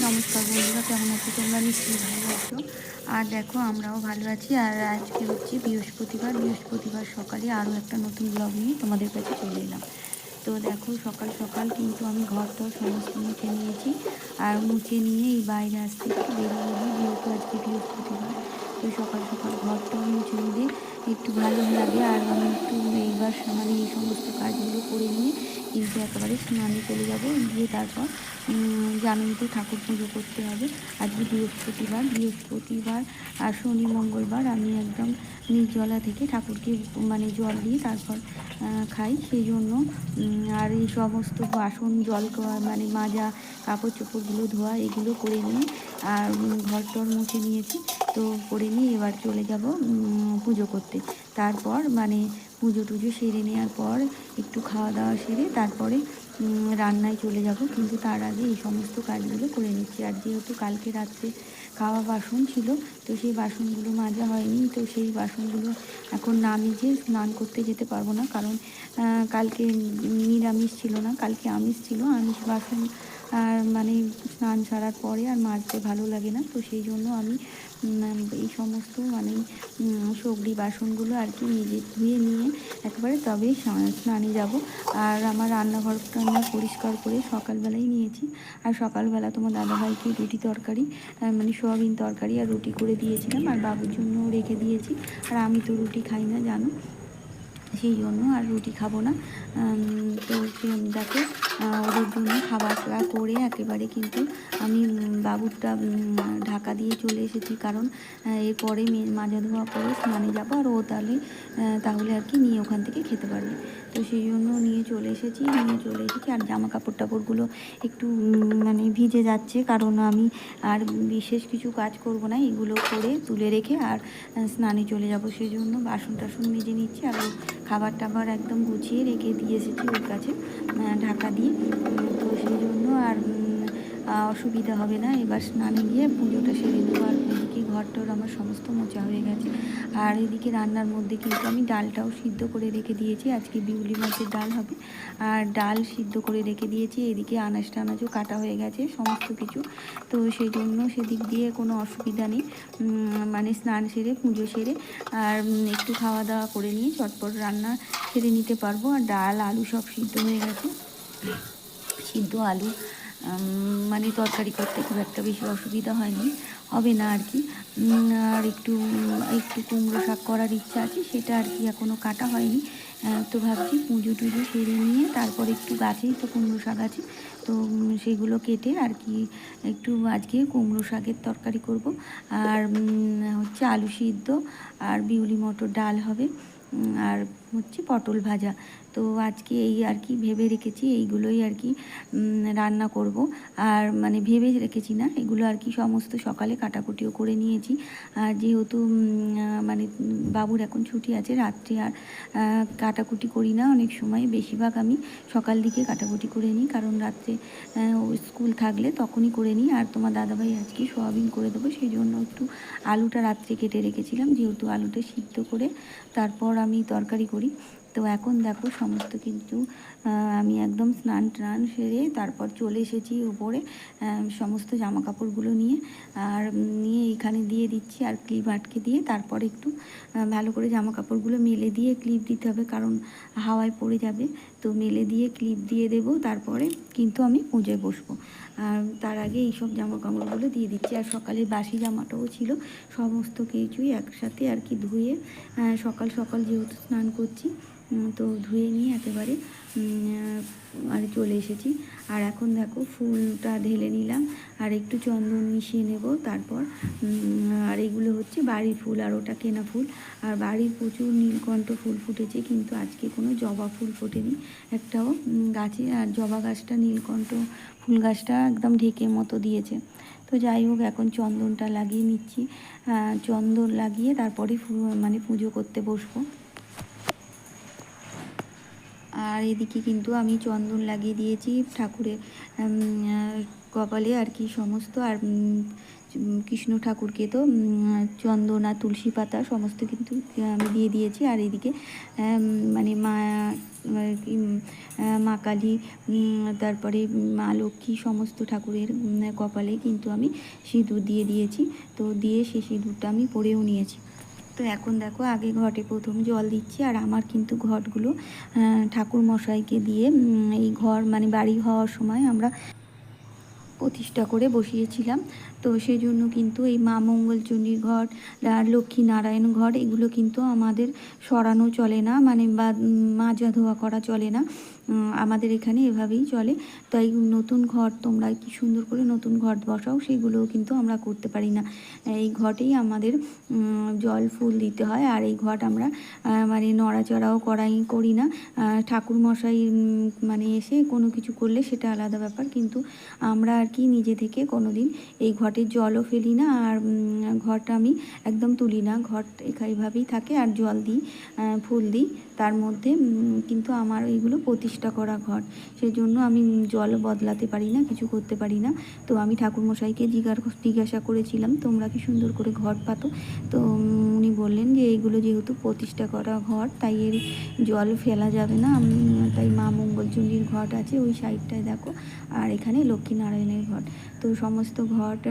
নমস্কার বন্ধুরা, কেমন আছো তোমরা? নিশ্চয়ই ভালো আছো। আর দেখো, আমরাও ভালো আছি। আর আজকে হচ্ছে বৃহস্পতিবার। বৃহস্পতিবার সকালে আরও একটা নতুন ব্লগ নিয়ে তোমাদের কাছে চলে এলাম। তো দেখো, সকাল সকাল কিন্তু আমি ঘরটাও সমস্ত মুছে নিয়েছি। আর মুছে নিয়ে এই বাইরে আসতে একটু বেরিয়ে গেলি যেহেতু আজকে বৃহস্পতিবার, তো সকাল সকাল ঘরটাও মুছে নিলে একটু ভালো লাগে। আর আমি একটু এইবার মানে এই সমস্ত কাজগুলো করে নিয়ে কিন্তু একেবারে স্নানে চলে যাব। গিয়ে তারপর জানুনি তো ঠাকুর পুজো করতে হবে। আজকে বৃহস্পতিবার। বৃহস্পতিবার আর শনি মঙ্গলবার আমি একদম নির্জলা থেকে ঠাকুরকে মানে জল দিয়ে তারপর খাই। সেই জন্য আর এই সমস্ত বাসন, জল মানে মাজা, কাপড় চোপড়গুলো ধোয়া, এগুলো করে নিয়ে আর ঘর টর মুছে নিয়েছি। তো করে নিয়ে এবার চলে যাব পুজো করতে। তারপর মানে পুজো টুজো সেরে নেওয়ার পর একটু খাওয়া দাওয়া সেরে তারপরে রান্নায় চলে যাব। কিন্তু তার আগে এই সমস্ত কাজগুলো করে নিচ্ছি। আর যেহেতু কালকে রাত্রে খাওয়া বাসন ছিল, তো সেই বাসনগুলো মাজা হয়নি। তো সেই বাসনগুলো এখন না মেজে স্নান করতে যেতে পারব না। কারণ কালকে নিরামিষ ছিল না। কালকে আমিষ ছিল। আমিষ বাসন আর মানে স্নান সারার পরে আর মাজতে ভালো লাগে না, তো সেই জন্য আমি এই সমস্ত মানে সবজি বাসনগুলো আর কি নিজে ধুয়ে নিয়ে একবারে তবে স্নানে যাব। আর আমার রান্নাঘরটা আমি পরিষ্কার করে সকালবেলাই নিয়েছি। আর সকালবেলা তোমার দাদাভাইকে রুটি তরকারি মানে সোয়াবিন তরকারি আর রুটি করে দিয়েছিলাম, আর বাবুর জন্য রেখে দিয়েছি। আর আমি তো রুটি খাই না, জানো? সেই জন্য আর রুটি খাব না। তো সেটাকে ওদের জন্য খাবার খাওয়া করে একেবারে কিন্তু আমি বাবুরটা ঢাকা দিয়ে চলে এসেছি। কারণ এরপরে মাঝে ধোয়া করে স্নানে যাব আর ও তাহলে তাহলে আর কি নিয়ে ওখান থেকে খেতে পারবে। তো সেই জন্য নিয়ে চলে এসেছি, নিয়ে চলে এসেছি। আর জামা কাপড় টাপড়গুলো একটু মানে ভিজে যাচ্ছে, কারণ আমি আর বিশেষ কিছু কাজ করব না, এগুলো করে তুলে রেখে আর স্নানে চলে যাব। সেই জন্য বাসন টাসন মেজে নিচ্ছি আর খাবার টাবার একদম গুছিয়ে রেখে দিয়ে এসেছি ওর কাছে ঢাকা দিয়ে। তো সেই জন্য আর অসুবিধা হবে না। এবার স্নানে গিয়ে পুজোটা সেরে নেব। আর এদিকে ঘরটর আমার সমস্ত মোচা হয়ে গেছে। আর এদিকে রান্নার মধ্যে কিন্তু আমি ডালটাও সিদ্ধ করে রেখে দিয়েছি। আজকে বিউলি মাছের ডাল হবে। আর ডাল সিদ্ধ করে রেখে দিয়েছি। এদিকে আনাজ টানাজও কাটা হয়ে গেছে, সমস্ত কিছু। তো সেই জন্য সেদিক দিয়ে কোনো অসুবিধা নেই। মানে স্নান সেরে, পুজো সেরে, আর একটু খাওয়া দাওয়া করে নিয়ে চটপট রান্না সেরে নিতে পারব। আর ডাল, আলু সব সিদ্ধ হয়ে গেছে। সিদ্ধ আলু মানে তরকারি করতে খুব একটা বেশি অসুবিধা হয়নি। হবে না আর কি। আর একটু একটু কুমড়ো শাক করার ইচ্ছা আছে, সেটা আর কি এখনও কাটা হয়নি। তো ভাবছি পুজো টুজো সেরে নিয়ে তারপর একটু গাছেই তো কুমড়ো শাক আছে, তো সেগুলো কেটে আর কি একটু আজকে কুমড়ো শাকের তরকারি করব। আর হচ্ছে আলু সিদ্ধ আর বিউলি মটর ডাল হবে। আর হচ্ছে পটল ভাজা। তো আজকে এই আর কি ভেবে রেখেছি, এইগুলোই আর কি রান্না করব। আর মানে ভেবে রেখেছি না, এগুলো আর কি সমস্ত সকালে কাটাকুটিও করে নিয়েছি। আর যেহেতু মানে বাবুর এখন ছুটি আছে, রাত্রে আর কাটাকুটি করি না, অনেক সময় বেশিরভাগ আমি সকাল দিকে কাটাকুটি করে নিই। কারণ রাত্রে স্কুল থাকলে তখনই করে নিই। আর তোমার দাদাভাই আজকে সোয়াবিন করে দেবো, সেই জন্য একটু আলুটা রাত্রে কেটে রেখেছিলাম। যেহেতু আলুটা সিদ্ধ করে তারপর আমি তরকারি করি। করি তো এখন দেখো সমস্ত কিন্তু আমি একদম স্নান টান সেরে তারপর চলে এসেছি উপরে সমস্ত জামা কাপড়গুলো নিয়ে, আর নিয়ে এখানে দিয়ে দিচ্ছি আর ক্লিপ আটকে দিয়ে তারপর একটু ভালো করে জামা কাপড়গুলো মেলে দিয়ে ক্লিপ দিতে হবে কারণ হাওয়ায় পড়ে যাবে। তো মেলে দিয়ে ক্লিপ দিয়ে দেব, তারপরে কিন্তু আমি পুজোয় বসবো। আর তার আগে এইসব জামা কাপড়গুলো দিয়ে দিচ্ছি। আর সকালে বাসি জামাটাও ছিল, সমস্ত কিছুই একসাথে আর কি ধুয়ে সকাল সকাল যেহেতু স্নান করছি তো ধুয়ে নিয়ে একেবারে আর চলে এসেছি। আর এখন দেখো ফুলটা ঢেলে নিলাম, আর একটু চন্দন মিশিয়ে নেব, তারপর আর এগুলো হচ্ছে বাড়ির ফুল, আর ওটা কেনা ফুল। আর বাড়ির প্রচুর নীলকণ্ঠ ফুল ফুটেছে, কিন্তু আজকে কোনো জবা ফুল ফোটেনি। একটাও গাছে, আর জবা গাছটা, নীলকণ্ঠ ফুল গাছটা একদম ঢেকে মতো দিয়েছে। তো যাই হোক, এখন চন্দনটা লাগিয়ে নিচ্ছি। চন্দন লাগিয়ে তারপরে মানে পুজো করতে বসবো। আর এদিকে কিন্তু আমি চন্দন লাগিয়ে দিয়েছি ঠাকুরের কপালে আর কি সমস্ত, আর কৃষ্ণ ঠাকুরকে তো চন্দন আর তুলসী পাতা সমস্ত কিন্তু আমি দিয়ে দিয়েছি। আর এদিকে মানে মা মা কালী তারপরে মা লক্ষ্মী সমস্ত ঠাকুরের কপালে কিন্তু আমি সিঁদুর দিয়ে দিয়েছি। তো দিয়ে সেই সিঁদুরটা আমি পরেও নিয়েছি। তো এখন দেখো, আগে ঘটে প্রথম জল দিচ্ছি আর আমার কিন্তু ঘটগুলো ঠাকুর মশাইকে দিয়ে এই ঘর মানে বাড়ি হওয়ার সময় আমরা প্রতিষ্ঠা করে বসিয়েছিলাম। তো সেই জন্য কিন্তু এই মা মঙ্গলচণ্ডীর ঘট আর লক্ষ্মী নারায়ণ ঘট এগুলো কিন্তু আমাদের সরানো চলে না মানে বা মাজা ধোয়া করা চলে না। আমাদের এখানে এভাবেই চলে। তাই নতুন ঘর তোমরা কি সুন্দর করে নতুন ঘট বসাও, সেগুলোও কিন্তু আমরা করতে পারি না। এই ঘটেই আমাদের জল ফুল দিতে হয়, আর এই ঘট আমরা মানে নড়াচড়াও করাই করি না। ঠাকুর মশাই মানে এসে কোনো কিছু করলে সেটা আলাদা ব্যাপার, কিন্তু আমরা আর কি নিজে থেকে কোনো দিন এই ঘটের জলও ফেলি না আর ঘরটা আমি একদম তুলি না। ঘট এইভাবেই থাকে আর জল দিই ফুল দিই। তার মধ্যে কিন্তু আমার এইগুলো প্রতিষ্ঠা করা ঘর। সেই জন্য আমি জল বদলাতে পারি না, কিছু করতে পারি না। তো আমি ঠাকুরমশাইকে জিজ্ঞাসা করেছিলাম, তোমরা কি সুন্দর করে ঘর পাতো? তো বললেন যে এইগুলো যেহেতু প্রতিষ্ঠা করা ঘর তাই এর জল ফেলা যাবে না। উম, তাই মা মঙ্গলচণ্ডীর ঘট আছে ওই সাইডটায় দেখো। আর এখানে লক্ষ্মীনারায়ণের ঘট। তো সমস্ত ঘট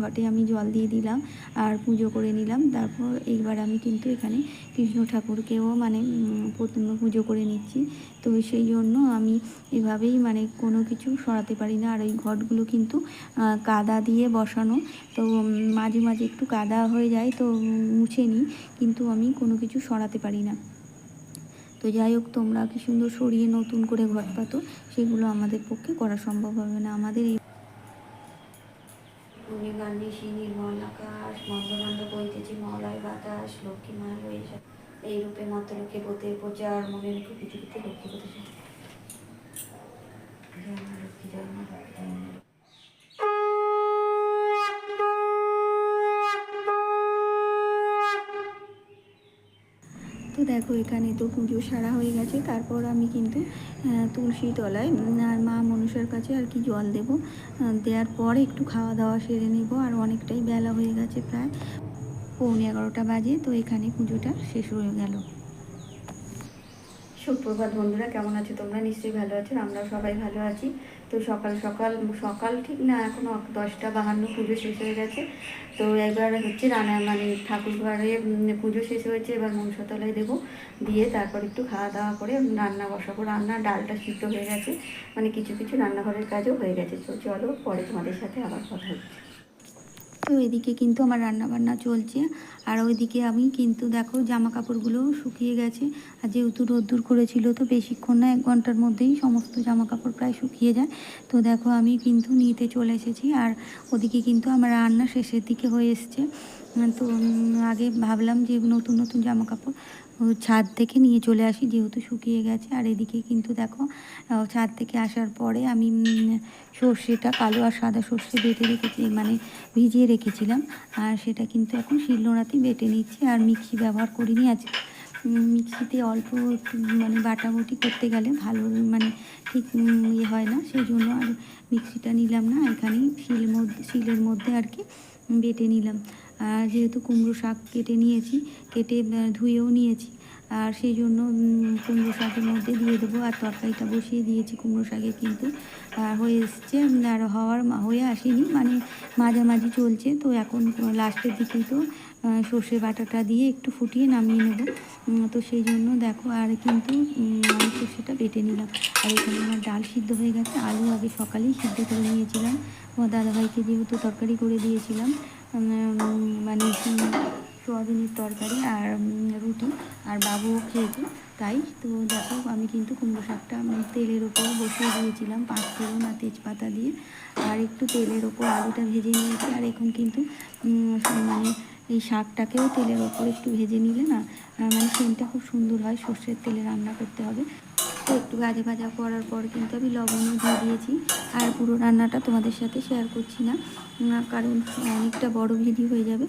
ঘটে আমি জল দিয়ে দিলাম আর পুজো করে নিলাম। তারপর এইবার আমি কিন্তু এখানে কৃষ্ণ ঠাকুরকেও মানে পুজো করে নিচ্ছি। তো সেই জন্য আমি এভাবেই মানে কোনো কিছু সরাতে পারি না। আর ওই ঘটগুলো কিন্তু কাদা দিয়ে বসানো। তো মাঝে মাঝে একটু কাদা হয়ে যায় তো মুছে নিই। কিন্তু আমি কোনো কিছু সরাতে পারি না। তো যাই হোক, তোমরা কি সুন্দর সরিয়ে নতুন করে ঘট পাতো, সেগুলো আমাদের পক্ষে করা সম্ভব হবে না। আমাদের এই নিশি নির্মল আকাশ বাতাস, লক্ষ্মী এই রূপে পৃথিবীতে লক্ষ্মী মা। দেখো, এখানে তো পুজো সারা হয়ে গেছে। তারপর আমি কিন্তু তুলসী তলায় আর মা মনসার কাছে আর কি জল দেব। দেওয়ার পর একটু খাওয়া দাওয়া সেরে নেব, আর অনেকটাই বেলা হয়ে গেছে প্রায় পৌনে এগারোটা বাজে, তো এখানে পুজোটা শেষ হয়ে গেল। সুপ্রভাত বন্ধুরা, কেমন আছো তোমরা? নিশ্চয়ই ভালো আছো আমরা সবাই ভালো আছি। তো সকাল সকাল সকাল ঠিক না, এখন দশটা বাহান্ন, পুজো শেষ হয়ে গেছে। তো এবার হচ্ছে রান্না মানে ঠাকুর ঘরে পুজো শেষ হয়েছে, এবার মনসাতলায় দেবো। দিয়ে তারপর একটু খাওয়া দাওয়া করে রান্না বসাবো। রান্না, ডালটা সিদ্ধ হয়ে গেছে। মানে কিছু কিছু রান্নাঘরের কাজও হয়ে গেছে। তো চলো পরে তোমাদের সাথে আবার কথা হচ্ছে। তো এদিকে কিন্তু আমার রান্না বান্না চলছে। আর ওইদিকে আমি কিন্তু দেখো জামা কাপড়গুলো শুকিয়ে গেছে। আর যেহেতু রোদ্দুর করেছিল তো বেশিক্ষণ না, এক ঘণ্টার মধ্যেই সমস্ত জামা কাপড় প্রায় শুকিয়ে যায়। তো দেখো আমি কিন্তু নিতে চলে এসেছি। আর ওদিকে কিন্তু আমার রান্না শেষের দিকে হয়ে এসছে। তো আগে ভাবলাম যে নতুন নতুন জামা কাপড় ছাদ থেকে নিয়ে চলে আসি যেহেতু শুকিয়ে গেছে। আর এদিকে কিন্তু দেখো ছাদ থেকে আসার পরে আমি সর্ষেটা কালো আর সাদা সর্ষে বেটে রেখেছি মানে ভিজিয়ে রেখেছিলাম। আর সেটা কিন্তু এখন শিলনোড়াতেই বেটে নিচ্ছি। আর মিক্সি ব্যবহার করিনি উম, মিক্সিতে অল্প মানে বাটাবুটি করতে গেলে ভালো মানে ঠিক ইয়ে হয় না। সেই জন্য আর মিক্সিটা নিলাম না। এখানেই শিল মধ্যে শিলের মধ্যে আর কি বেটে নিলাম। আর যেহেতু কুমড়ো শাক কেটে নিয়েছি, কেটে ধুয়েও নিয়েছি, আর সেই জন্য কুমড়ো শাকের মধ্যে দিয়ে দেবো। আর তরকারিটা বসিয়ে দিয়েছি কুমড়ো শাকে কিন্তু, আর হয়ে এসছে আর হওয়ার হয়ে আসেনি মানে মাঝামাঝি চলছে। তো এখন লাস্টের দিকে তো সর্ষে বাটাটা দিয়ে একটু ফুটিয়ে নামিয়ে নেব। তো সেই জন্য দেখো, আর কিন্তু আমি সর্ষেটা বেটে নিলাম। আর এখানে আমার ডাল সিদ্ধ হয়ে গেছে, আলু আগে সকালেই সিদ্ধ করে নিয়েছিলাম। আমার দাদাভাইকে যেহেতু তরকারি করে দিয়েছিলাম মানে সোয়াবিনের তরকারি আর রুটি আর বাবুও খেয়েছে। তাই তো দেখো, আমি কিন্তু কুমড়ো শাকটা তেলের ওপর বসিয়ে দিয়েছিলাম পাঁচ ফোড়ন আর তেজপাতা দিয়ে। আর একটু তেলের ওপর আলুটা ভেজে নিয়েছি। আর এখন কিন্তু মানে এই শাকটাকেও তেলের ওপর একটু ভেজে নিলে না মানে সেনটা খুব সুন্দর হয়, সর্ষের তেলে রান্না করতে হবে। তো একটু ভাজা ভাজা করার পর কিন্তু আমি লবণও দিয়ে দিয়েছি। আর পুরো রান্নাটা তোমাদের সাথে শেয়ার করছি না। কারণ অনেকটা বড় ভিডিও হয়ে যাবে।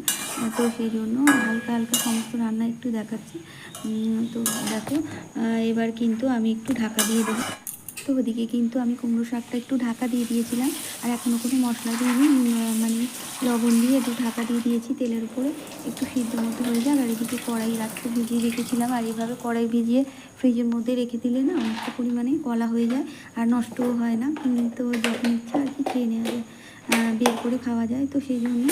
তো সেই জন্য হালকা হালকা সমস্ত রান্না একটু দেখাচ্ছি। তো দেখো এবার কিন্তু আমি একটু ঢাকা দিয়ে দেবো। তো ওদিকে কিন্তু আমি কুমড়ো শাকটা একটু ঢাকা দিয়ে দিয়েছিলাম আর এখনও কোনো মশলা উম, মানে লবণ দিয়ে একটু ঢাকা দিয়ে দিয়েছি তেলের উপরে। একটু সিদ্ধ মতো হয়ে যাক আর এদিকে কড়াই রাখতে ভিজিয়ে রেখেছিলাম। আর এভাবে কড়াই ভিজিয়ে ফ্রিজের মধ্যে রেখে দিলে না অনেকটা পরিমাণে কলা হয়ে যায় আর নষ্টও হয় না। তো যখন ইচ্ছা আর কি খেয়ে নেওয়া যায়। বের করে খাওয়া যায়। তো সেই জন্য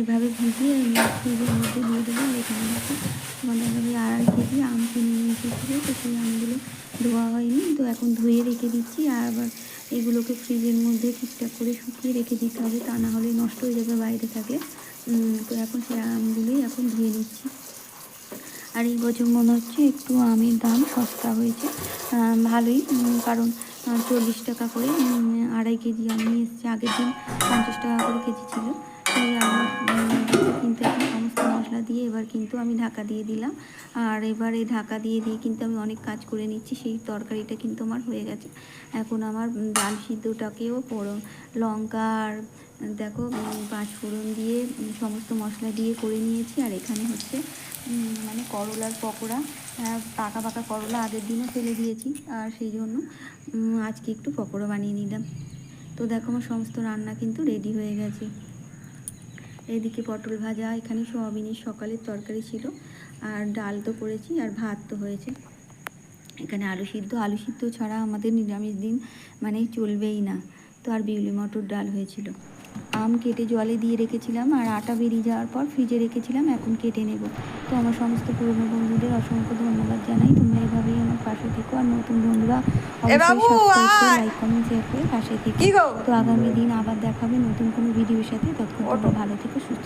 এভাবে ভিজিয়ে ফ্রিজের মধ্যে দিয়ে দেবো। আর এখানে দেখো তোমাদের এভাবে আড়াই কেজি আম কিনে নিয়ে এসেছিল তো সেই আমগুলো ধোয়া হয়নি। তো এখন ধুয়ে রেখে দিচ্ছি। আর আবার এগুলোকে ফ্রিজের মধ্যে ঠিকঠাক করে শুকিয়ে রেখে দিতে হবে। তা না হলে নষ্ট হয়ে যাবে বাইরে থাকলে। তো এখন সেই আমগুলোই এখন ধুয়ে নিচ্ছি। আর এই বছর মনে হচ্ছে একটু আমের দাম সস্তা হয়েছে। ভালোই কারণ চল্লিশ টাকা করে আড়াই কেজি আমি এসছে আগের দিন পঞ্চাশ টাকা করে কেজি ছিল। আমার কিন্তু সমস্ত মশলা দিয়ে এবার কিন্তু আমি ঢাকা দিয়ে দিলাম। আর এবার এই ঢাকা দিয়ে দিয়ে কিন্তু আমি অনেক কাজ করে নিচ্ছি সেই তরকারিটা কিন্তু আমার হয়ে গেছে। এখন আমার ডাল সিদ্ধটাকেও পড়ো লঙ্কা আর দেখো উম, পাঁচ ফোড়ন দিয়ে সমস্ত মশলা দিয়ে করে নিয়েছি। আর এখানে হচ্ছে মানে করলার পকোড়া। পাকা পাকা করলা আগের দিনও ফেলে দিয়েছি, আর সেই জন্য আজকে একটু পকোড়া বানিয়ে নিলাম। তো দেখো আমার সমস্ত রান্না কিন্তু রেডি হয়ে গেছে। এদিকে পটল ভাজা, এখানে সোয়াবিনের সকালের তরকারি ছিল, আর ডাল তো করেছি, আর ভাত তো হয়েছে। এখানে আলু সিদ্ধ আলু সিদ্ধ ছাড়া আমাদের নিরামিষ দিন মানে চলবেই না। তো আর বিউলি মটর ডাল হয়েছিল। আম কেটে জলে দিয়ে রেখেছিলাম আর আটা বেরিয়ে যাওয়ার পর ফ্রিজে রেখেছিলাম এখন কেটে নেব। তো আমার সমস্ত পুরনো বন্ধুদের অসংখ্য ধন্যবাদ জানাই। তোমরা এভাবেই আমার পাশে থেকো আর নতুন বন্ধুরা লাইক কমেন্ট শেয়ার করে পাশে থেকে। তো আগামী দিন আবার দেখাবে নতুন কোনো ভিডিওর সাথে। ততক্ষণ ভালো থেকে সুস্থ